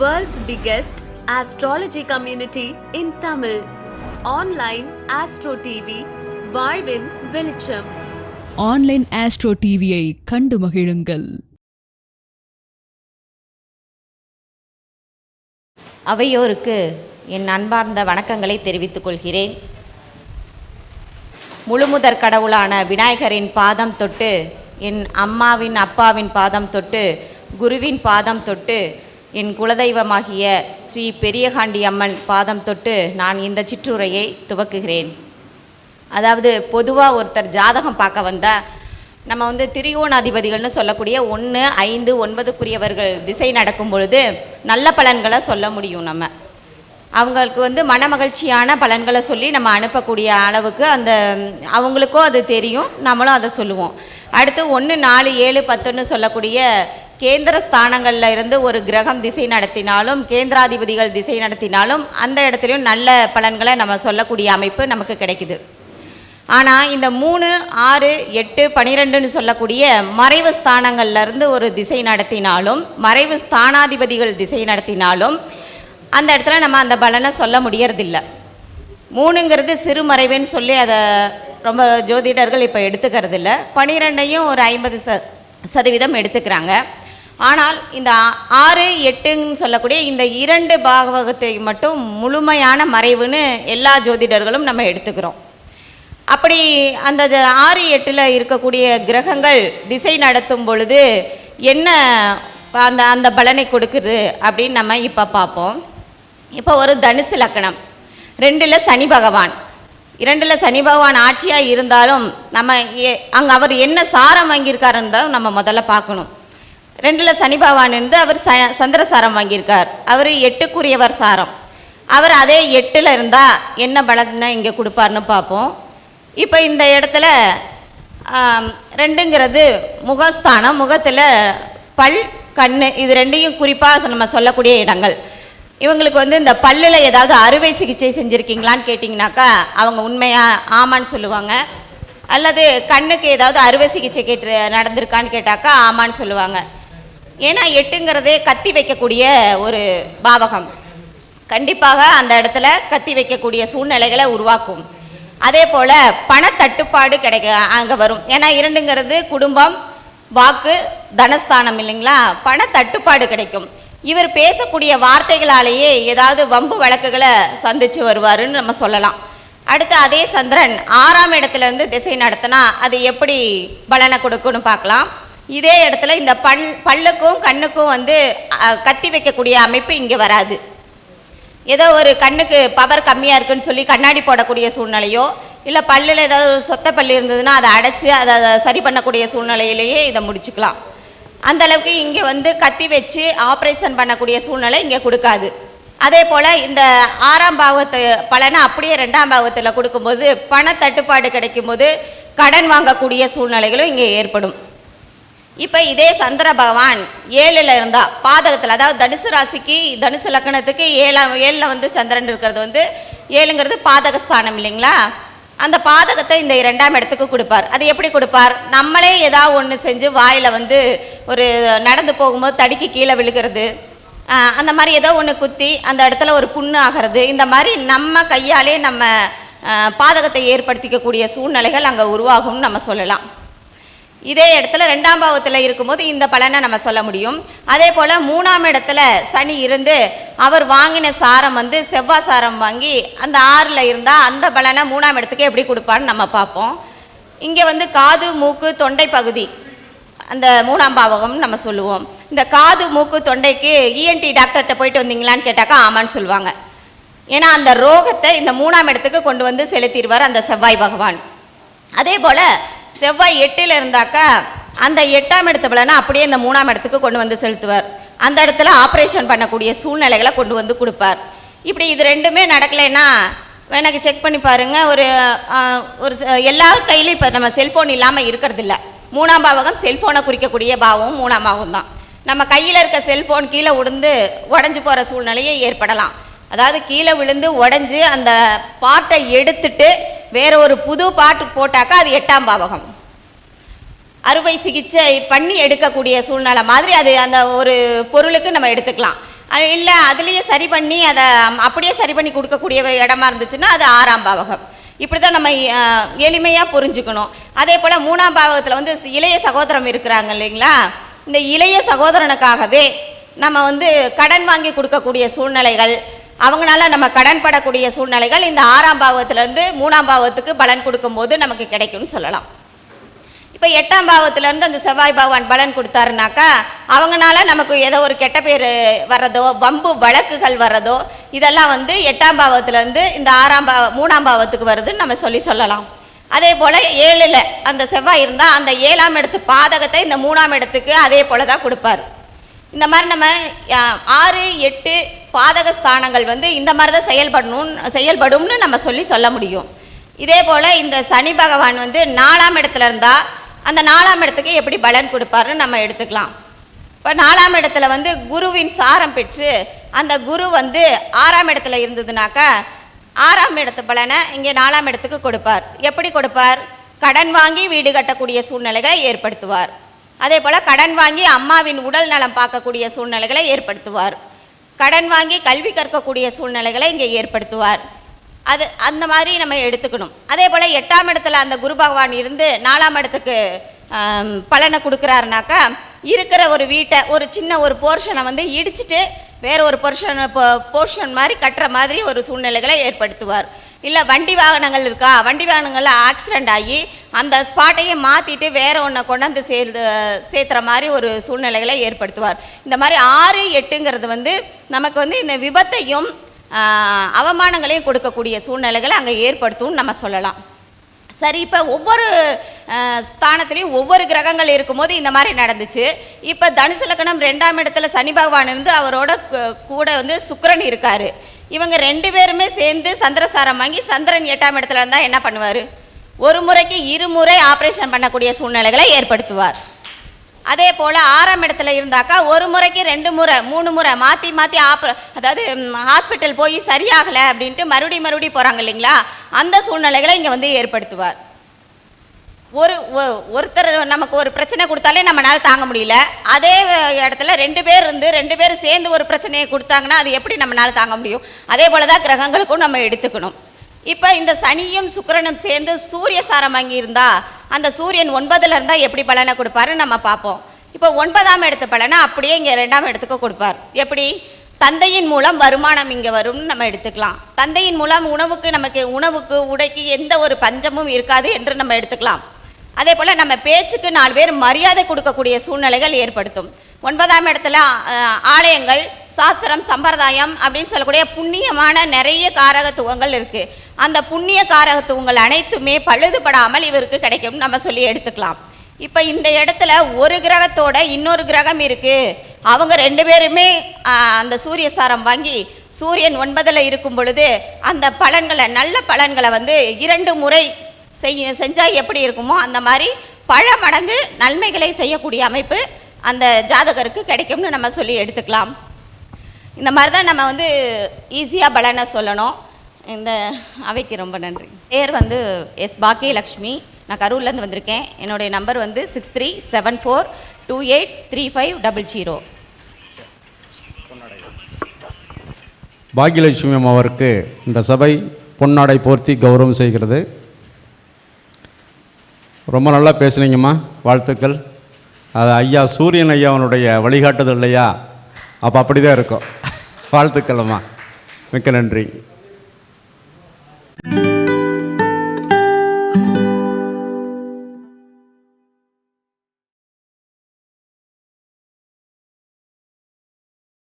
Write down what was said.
World's biggest astrology community in Tamil. Online Astro TV, வாழ்வின் வெளிச்சம். Online astro டிவியை கண்டு மகிழுங்கள். அவையோருக்கு என் அன்பார்ந்த வணக்கங்களை தெரிவித்துக் கொள்கிறேன். முழுமுதற் கடவுளான விநாயகரின் பாதம் தொட்டு என் அம்மாவின் அப்பாவின் பாதம் தொட்டு குருவின் பாதம் தொட்டு என் குலதெய்வமாகிய ஸ்ரீ பெரியகாண்டி அம்மன் பாதம் தொட்டு நான் இந்த சிற்றுரையை துவக்குகிறேன். அதாவது பொதுவாக ஒருத்தர் ஜாதகம் பார்க்க வந்தால் நம்ம வந்து திரிகோணாதிபதிகள்னு சொல்லக்கூடிய ஒன்று ஐந்து ஒன்பதுக்குரியவர்கள் திசை நடக்கும் பொழுது நல்ல பலன்களை சொல்ல முடியும் நம்ம. அவங்களுக்கு வந்து மனமகிழ்ச்சியான பலன்களை சொல்லி நம்ம அனுப்பக்கூடிய அளவுக்கு அந்த அவங்களுக்கும் அது தெரியும் நம்மளும் அதை சொல்லுவோம். அடுத்து ஒன்று நாலு ஏழு பத்துன்னு சொல்லக்கூடிய கேந்திர ஸ்தானங்களில் இருந்து ஒரு கிரகம் திசை நடத்தினாலும் கேந்திராதிபதிகள் திசை நடத்தினாலும் அந்த இடத்துலையும் நல்ல பலன்களை நம்ம சொல்லக்கூடிய அமைப்பு நமக்கு கிடைக்குது. ஆனால் இந்த மூணு ஆறு எட்டு பனிரெண்டுன்னு சொல்லக்கூடிய மறைவு ஸ்தானங்கள்லேருந்து ஒரு திசை நடத்தினாலும் மறைவு ஸ்தானாதிபதிகள் திசை நடத்தினாலும் அந்த இடத்துல நம்ம அந்த பலனை சொல்ல முடியறதில்ல. மூணுங்கிறது சிறு மறைவுன்னு சொல்லி அதை ரொம்ப ஜோதிடர்கள் இப்போ எடுத்துக்கிறது இல்லை பனிரெண்டையும் ஒரு ஐம்பது ச சதவீதம் எடுத்துக்கிறாங்க. ஆனால் இந்த ஆ- ஆறு எட்டுன்னு சொல்லக்கூடிய இந்த இரண்டு பாகவகத்தை மட்டும் முழுமையான மறைவுன்னு எல்லா ஜோதிடர்களும் நம்ம எடுத்துக்கிறோம். அப்படி அந்த ஆறு எட்டில் இருக்கக்கூடிய கிரகங்கள் திசை நடத்தும் பொழுது என்ன அந்த அந்த பலனை கொடுக்குது அப்படின்னு நம்ம இப்போ பார்ப்போம். இப்போ ஒரு தனுசு லக்கணம். ரெண்டில் சனி பகவான். இரண்டில் சனி பகவான் ஆட்சியாக இருந்தாலும் நம்ம அங்கே அவர் என்ன சாரம் வாங்கியிருக்காருன்னு தான் நம்ம முதல்ல பார்க்கணும். ரெண்டில் சனி பகவான் இருந்து அவர் ச சந்திர சாரம் வாங்கியிருக்கார். அவர் எட்டுக்குரியவர் சாரம். அவர் அதே எட்டில் இருந்தால் என்ன பலனை இங்கே கொடுப்பாருன்னு பார்ப்போம். இப்போ இந்த இடத்துல ரெண்டுங்கிறது முகஸ்தானம் முகத்தில் பல் கண் இது ரெண்டையும் குறிப்பாக நம்ம சொல்லக்கூடிய இடங்கள். இவங்களுக்கு வந்து இந்த பல்லில் ஏதாவது அறுவை சிகிச்சை செஞ்சுருக்கீங்களான்னு கேட்டிங்கனாக்கா அவங்க உண்மையாக ஆமான்னு சொல்லுவாங்க. அல்லது கண்ணுக்கு ஏதாவது அறுவை சிகிச்சை கேட்டு நடந்திருக்கான்னு கேட்டாக்கா ஆமான்னு சொல்லுவாங்க. ஏன்னா எட்டுங்கிறதே கத்தி வைக்கக்கூடிய ஒரு பாவகம். கண்டிப்பாக அந்த இடத்துல கத்தி வைக்கக்கூடிய சூழ்நிலைகளை உருவாக்கும். அதே போல் பணத்தட்டுப்பாடு கிடைக்க அங்கே வரும். ஏன்னா இரண்டுங்கிறது குடும்பம் வாக்கு தனஸ்தானம் இல்லைங்களா? பணத்தட்டுப்பாடு கிடைக்கும். இவர் பேசக்கூடிய வார்த்தைகளாலேயே ஏதாவது வம்பு வழக்குகளை சந்தித்து வருவாருன்னு நம்ம சொல்லலாம். அடுத்து அதே சந்திரன் ஆறாம் இடத்துல இருந்து திசை நடத்தினா அது எப்படி பலனை கொடுக்குன்னு பார்க்கலாம். இதே இடத்துல இந்த பண் பல்லுக்கும் கண்ணுக்கும் வந்து கத்தி வைக்கக்கூடிய அமைப்பு இங்கே வராது. ஏதோ ஒரு கண்ணுக்கு பவர் கம்மியாக இருக்குன்னு சொல்லி கண்ணாடி போடக்கூடிய சூழ்நிலையோ இல்லை பல்லில் ஏதாவது ஒரு சொத்த பல்லு இருந்ததுன்னா அதை அடைச்சி அதை சரி பண்ணக்கூடிய சூழ்நிலையிலேயே இதை முடிச்சுக்கலாம். அந்த அளவுக்கு இங்கே வந்து கத்தி வச்சு ஆப்ரேஷன் பண்ணக்கூடிய சூழ்நிலை இங்கே கொடுக்காது. அதே போல் இந்த ஆறாம் பாவத்து பலனை அப்படியே ரெண்டாம் பாவத்தில் கொடுக்கும்போது பண தட்டுப்பாடு கிடைக்கும்போது கடன் வாங்கக்கூடிய சூழ்நிலைகளும் இங்கே ஏற்படும். இப்போ இதே சந்திர பகவான் ஏழில் இருந்தால் பாதகத்தில் அதாவது தனுசு ராசிக்கு தனுசு லக்கணத்துக்கு ஏழாம் ஏழில் வந்து சந்திரன் இருக்கிறது வந்து ஏழுங்கிறது பாதகஸ்தானம் இல்லைங்களா? அந்த பாதகத்தை இந்த இரண்டாம் இடத்துக்கு கொடுப்பார். அது எப்படி கொடுப்பார்? நம்மளே ஏதாவது ஒன்று செஞ்சு வாயில் வந்து ஒரு நடந்து போகும்போது தடுக்கி கீழே விழுகிறது. அந்த மாதிரி ஏதோ ஒன்று குத்தி அந்த இடத்துல ஒரு புண்ணு ஆகிறது. இந்த மாதிரி நம்ம கையாலே நம்ம பாதகத்தை ஏற்படுத்திக்கக்கூடிய சூழ்நிலைகள் அங்கே உருவாகும்னு நம்ம சொல்லலாம். இதே இடத்துல ரெண்டாம் பாவத்தில் இருக்கும்போது இந்த பலனை நம்ம சொல்ல முடியும். அதே போல் மூணாம் இடத்துல சனி இருந்து அவர் வாங்கின சாரம் வந்து செவ்வாய் சாரம் வாங்கி அந்த ஆறில் இருந்தால் அந்த பலனை மூணாம் இடத்துக்கு எப்படி கொடுப்பான்னு நம்ம பார்ப்போம். இங்கே வந்து காது மூக்கு தொண்டை பகுதி அந்த மூணாம் பாவகம்னு நம்ம சொல்லுவோம். இந்த காது மூக்கு தொண்டைக்கு இஎன்டி டாக்டர்கிட்ட போயிட்டு வந்தீங்களான்னு கேட்டாக்கா ஆமான்னு சொல்லுவாங்க. ஏன்னா அந்த ரோகத்தை இந்த மூணாம் இடத்துக்கு கொண்டு வந்து செலுத்திடுவார் அந்த செவ்வாய் பகவான். அதே போல் செவ்வாய் எட்டில் இருந்தாக்கா அந்த எட்டாம் இடத்து பலனை அப்படியே இந்த மூணாம் இடத்துக்கு கொண்டு வந்து செலுத்துவார். அந்த இடத்துல ஆப்ரேஷன் பண்ணக்கூடிய சூழ்நிலைகளை கொண்டு வந்து கொடுப்பார். இப்படி இது ரெண்டுமே நடக்கலைன்னா எனக்கு செக் பண்ணி பாருங்கள் ஒரு ஒரு எல்லா கையிலையும் இப்போ நம்ம செல்ஃபோன் இல்லாமல் இருக்கிறதில்ல. மூணாம் பாவகம் செல்ஃபோனை குறிக்கக்கூடிய பாவம் மூணாம் பாவம் தான். நம்ம கையில் இருக்க செல்ஃபோன் கீழே விழுந்து உடஞ்சி போகிற சூழ்நிலையே ஏற்படலாம். அதாவது கீழே விழுந்து உடஞ்சி அந்த பாட்டை எடுத்துட்டு வேற ஒரு புது பாட்டு போட்டாக்கா அது எட்டாம் பாவகம். அறுவை சிகிச்சை பண்ணி எடுக்கக்கூடிய சூழ்நிலை மாதிரி அது அந்த ஒரு பொருளுக்கு நம்ம எடுத்துக்கலாம். இல்லை அதுலேயே சரி பண்ணி அதை அப்படியே சரி பண்ணி கொடுக்கக்கூடிய இடமா இருந்துச்சுன்னா அது ஆறாம் பாவகம். இப்படி தான் நம்ம எளிமையாக புரிஞ்சுக்கணும். அதே போல் மூணாம் பாவகத்தில் வந்து இளைய சகோதரம் இருக்கிறாங்க இல்லைங்களா? இந்த இளைய சகோதரனுக்காகவே நம்ம வந்து கடன் வாங்கி கொடுக்கக்கூடிய சூழ்நிலைகள் அவங்களால நம்ம கடன் படக்கூடிய சூழ்நிலைகள் இந்த ஆறாம் பாவத்திலேருந்து மூணாம் பாவத்துக்கு பலன் கொடுக்கும்போது நமக்கு கிடைக்கும்னு சொல்லலாம். இப்போ எட்டாம் பாவத்திலேருந்து அந்த செவ்வாய் பகவான் பலன் கொடுத்தாருனாக்கா அவங்கனால நமக்கு ஏதோ ஒரு கெட்ட பேர் வர்றதோ வம்பு வழக்குகள் வர்றதோ இதெல்லாம் வந்து எட்டாம் பாவத்திலேருந்து இந்த ஆறாம் பாவ மூணாம் பாவத்துக்கு வருதுன்னு நம்ம சொல்லி சொல்லலாம். அதே போல் ஏழில் அந்த செவ்வாய் இருந்தால் அந்த ஏழாம் இடத்து பாதகத்தை இந்த மூணாம் இடத்துக்கு அதே போல் தான் கொடுப்பார். இந்த மாதிரி நம்ம ஆறு எட்டு பாதக ஸ்தானங்கள் வந்து இந்த மாதிரி தான் செயல்படணும் செயல்படும்னு நம்ம சொல்லி சொல்ல முடியும். இதே போல் இந்த சனி பகவான் வந்து நாலாம் இடத்துல இருந்தால் அந்த நாலாம் இடத்துக்கு எப்படி பலன் கொடுப்பாருன்னு நம்ம எடுத்துக்கலாம். இப்போ நாலாம் இடத்துல வந்து குருவின் சாரம் பெற்று அந்த குரு வந்து ஆறாம் இடத்துல இருந்ததுனாக்கா ஆறாம் இடத்து பலனை இங்கே நாலாம் இடத்துக்கு கொடுப்பார். எப்படி கொடுப்பார்? கடன் வாங்கி வீடு கட்டக்கூடிய சூழ்நிலைகளை ஏற்படுத்துவார். அதே போல் கடன் வாங்கி அம்மாவின் உடல் நலம் பார்க்கக்கூடிய சூழ்நிலைகளை ஏற்படுத்துவார். கடன் வாங்கி கல்வி கற்கக்கூடிய சூழ்நிலைகளை இங்கே ஏற்படுத்துவார். அது அந்த மாதிரி நம்ம எடுத்துக்கணும். அதே போல் எட்டாம் இடத்துல அந்த குரு பகவான் இருந்து நாலாம் இடத்துக்கு பலனை கொடுக்குறாருனாக்கா இருக்கிற ஒரு வீட்டை ஒரு சின்ன ஒரு போர்ஷனை வந்து இடிச்சிட்டு வேற ஒரு போர்ஷன் போர்ஷன் மாதிரி கட்டுற மாதிரி ஒரு சூழ்நிலைகளை ஏற்படுத்துவார். இல்லை வண்டி வாகனங்கள் இருக்கா? வண்டி வாகனங்களில் ஆக்சிடெண்ட் ஆகி அந்த ஸ்பாட்டையே மாற்றிட்டு வேற ஒன்றை கொண்டாந்து சேர்ந்து சேர்த்துற மாதிரி ஒரு சூழ்நிலைகளை ஏற்படுத்துவார். இந்த மாதிரி ஆறு எட்டுங்கிறது வந்து நமக்கு வந்து இந்த விபத்தையும் அவமானங்களையும் கொடுக்கக்கூடிய சூழ்நிலைகளை அங்கே ஏற்படுத்தும்னு நம்ம சொல்லலாம். சரி இப்போ ஒவ்வொரு ஸ்தானத்துலேயும் ஒவ்வொரு கிரகங்கள் இருக்கும்போது இந்த மாதிரி நடந்துச்சு. இப்போ தனுசு லக்கணம் ரெண்டாம் இடத்துல சனி பகவான் இருந்து அவரோட கூட வந்து சுக்கரன் இருக்காரு. இவங்க ரெண்டு பேருமே சேர்ந்து சந்திரசாரம் வாங்கி சந்திரன் எட்டாம் இடத்துல இருந்தால் என்ன பண்ணுவார்? ஒரு முறைக்கு இருமுறை ஆப்ரேஷன் பண்ணக்கூடிய சூழ்நிலைகளை ஏற்படுத்துவார். அதே போல் ஆறாம் இடத்துல இருந்தாக்கா ஒரு முறைக்கு ரெண்டு முறை மூணு முறை மாற்றி மாற்றி ஆப்ர அதாவது ஹாஸ்பிட்டல் போய் சரியாகலை அப்படின்ட்டு மறுபடியும் மறுபடியும் போகிறாங்க இல்லைங்களா? அந்த சூழ்நிலைகளை இங்கே வந்து ஏற்படுத்துவார். ஒரு ஒ- ஒருத்தர் நமக்கு ஒரு பிரச்சனை கொடுத்தாலே நம்மளால தாங்க முடியல. அதே இடத்துல ரெண்டு பேர் இருந்து ரெண்டு பேர் சேர்ந்து ஒரு பிரச்சனையை கொடுத்தாங்கன்னா அது எப்படி நம்மளால தாங்க முடியும்? அதே போல தான் கிரகங்களுக்கும் நம்ம எடுத்துக்கணும். இப்போ இந்த சனியும் சுக்கிரனும் சேர்ந்து சூரிய சாரம் வாங்கி இருந்தா அந்த சூரியன் ஒன்பதுல இருந்தால் எப்படி பலனை கொடுப்பாருன்னு நம்ம பார்ப்போம். இப்போ ஒன்பதாம் இடத்து பலனை அப்படியே இங்கே ரெண்டாம் இடத்துக்கு கொடுப்பார். எப்படி? தந்தையின் மூலம் வருமானம் இங்கே வரும்னு நம்ம எடுத்துக்கலாம். தந்தையின் மூலம் உணவுக்கு நமக்கு உணவுக்கு உடைக்கு எந்த ஒரு பஞ்சமும் இருக்காது என்று நம்ம எடுத்துக்கலாம். அதே போல் நம்ம பேச்சுக்கு நாலு பேர் மரியாதை கொடுக்கக்கூடிய சூழ்நிலைகள் ஏற்படுத்தும். ஒன்பதாம் இடத்துல ஆலயங்கள் சாஸ்திரம் சம்பிரதாயம் அப்படின்னு சொல்லக்கூடிய புண்ணியமான நிறைய காரகத்துவங்கள் இருக்குது அந்த புண்ணிய காரகத்துவங்கள் அனைத்துமே பழுதுபடாமல் இவருக்கு கிடைக்கும்னு நம்ம சொல்லி எடுத்துக்கலாம். இப்போ இந்த இடத்துல ஒரு கிரகத்தோட இன்னொரு கிரகம் இருக்குது அவங்க ரெண்டு பேருமே அந்த சூரிய சாரம் வாங்கி சூரியன் ஒன்பதில் இருக்கும் பொழுது அந்த பலன்களை நல்ல பலன்களை வந்து இரண்டு முறை செய்ய செஞ்சால் எப்படி இருக்குமோ அந்த மாதிரி பல மடங்கு நன்மைகளை செய்யக்கூடிய அமைப்பு அந்த ஜாதகருக்கு கிடைக்கும்னு நம்ம சொல்லி எடுத்துக்கலாம். இந்த மாதிரி தான் நம்ம வந்து ஈஸியாக பலனை சொல்லணும். இந்த அவைக்கு ரொம்ப நன்றி. பேர் வந்து எஸ் பாக்கியலக்ஷ்மி. நான் கரூர்லேருந்து வந்திருக்கேன். என்னுடைய நம்பர் வந்து six three seven four two eight three five double zero Bhagyalakshmi அம்மா அவருக்கு இந்த சபை பொன்னாடை போர்த்தி கௌரவம் செய்கிறது. ரொம்ப நல்லா பேசுனீங்கம்மா. வாழ்த்துக்கள். அது ஐயா சூரியன் ஐயாவனுடைய வழிகாட்டுதல் இல்லையா? அப்போ அப்படி தான் இருக்கும். வாழ்த்துக்கள் அம்மா மிக்க நன்றி.